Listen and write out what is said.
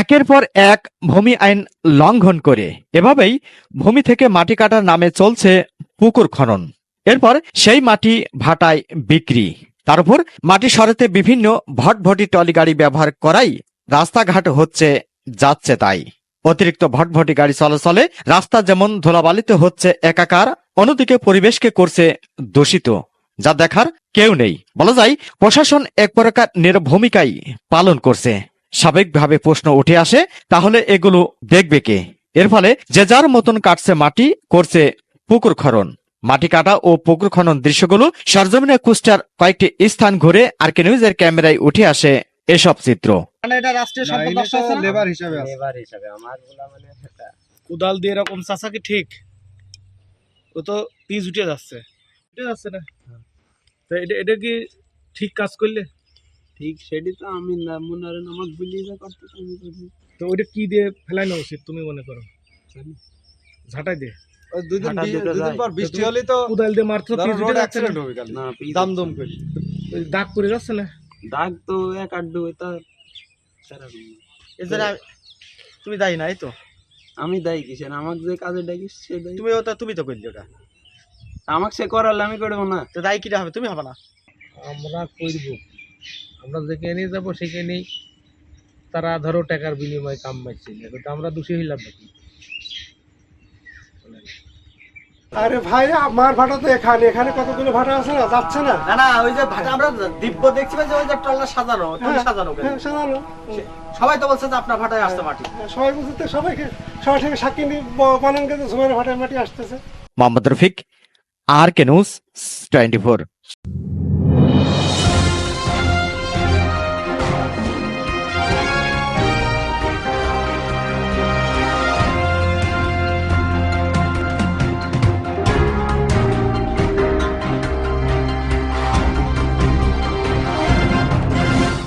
একের পর এক ভূমি আইন লঙ্ঘন করে। এভাবেই ভূমি থেকে মাটি কাটার নামে চলছে পুকুর খনন। এরপর সেই মাটি ভাটায় বিক্রি। তার উপর মাটি সরাতে বিভিন্ন ভটভটি টলি গাড়ি ব্যবহার করাই রাস্তাঘাট হচ্ছে, যাচ্ছে তাই। অতিরিক্ত ভটভটি গাড়ি চলাচলে রাস্তা যেমন ধুলাবালিতে হচ্ছে একাকার, অন্যদিকে পরিবেশকে করছে দূষিত, যা দেখার কেউ নেই। বলা যায়, প্রশাসন এক প্রকার নির্ভূমিকাই পালন করছে। স্বাভাবিকভাবে প্রশ্ন উঠে আসে তাহলে এগুলো দেখবে কে? এর ফলে যে যার মতন কাটছে মাটি করছে পুকুর খনন। মাটি কাটা ও পুকুর খনন দৃশ্যগুলো সরজমিনে কুষ্টার কয়েকটি স্থান ঘুরে আর কে নিউজের ক্যামেরায় উঠে আসে এসব চিত্র। মানে এটা রাষ্ট্রীয় সম্পদ নষ্ট হচ্ছে না? লেবার হিসাবে আছে। লেবার হিসাবে আমারগুলা মানে কোদাল দিয়ে এরকম চাষা কি ঠিক? ও তো পিস উঠে যাচ্ছে। উঠে যাচ্ছে না? এটা এটা কি ঠিক কাজ করলে? ঠিক সেটি তো আমি না মনে হয় আমাকে বুঝিয়ে যা করতে তো আমি করি। তো ওইটা কি দিয়ে ফেলাই নেওয়া উচিত তুমি মনে করো। ঝাঁটাই দিয়ে? দুদিন হাঁটা বি- দুটো দুদিন পর বৃষ্টি হলে তো কোদাল দিয়ে মারতে ধরো পিস রোড উঠে যাচ্ছে না? অ্যাক্সিডেন্ট হবে খালি না দাম দম করে। দাগ পড়ে যাচ্ছে না? দাগ তো এক আট দুই তা এছাড়া তুমি দায়ী না এই তো? আমি দেয় আমাকে যে কাজে ডাকিস সে দেয়। তুমি ওটা তুমি তো করলে ওটা। আমাকে সে করালে আমি করব না। তো দায়ী কিটা হবে তুমি হবে না? আমরা করব। আমরা যেখানে যাব সেখানেই তারা ধরো টাকার বিনিময়ে কাম পাচ্ছে কিন্তু আমরা দোষী হইলাম নাকি? আরে ভাই আমার ভাটা তো এখানে। এখানে কতগুলো ভাটা আছে না? যাচ্ছে না? না না ওই যে ভাটা আমরা দিব্য দেখছি যে ওই যে টলটা সাজানো তুমি হ্যাঁ, সাজানো কেন? হ্যাঁ, সাজানো। সবাই তো বলছে যে আপনার ভাটায় আসতে মাটি। সবাই বুঝতে সবাইকে সবাই থেকে সাক্ষী নিয়ে ব- বলেন কিন্তু ভাটায় মাটি আসতেছে। Mohammad Rafiq R K news twenty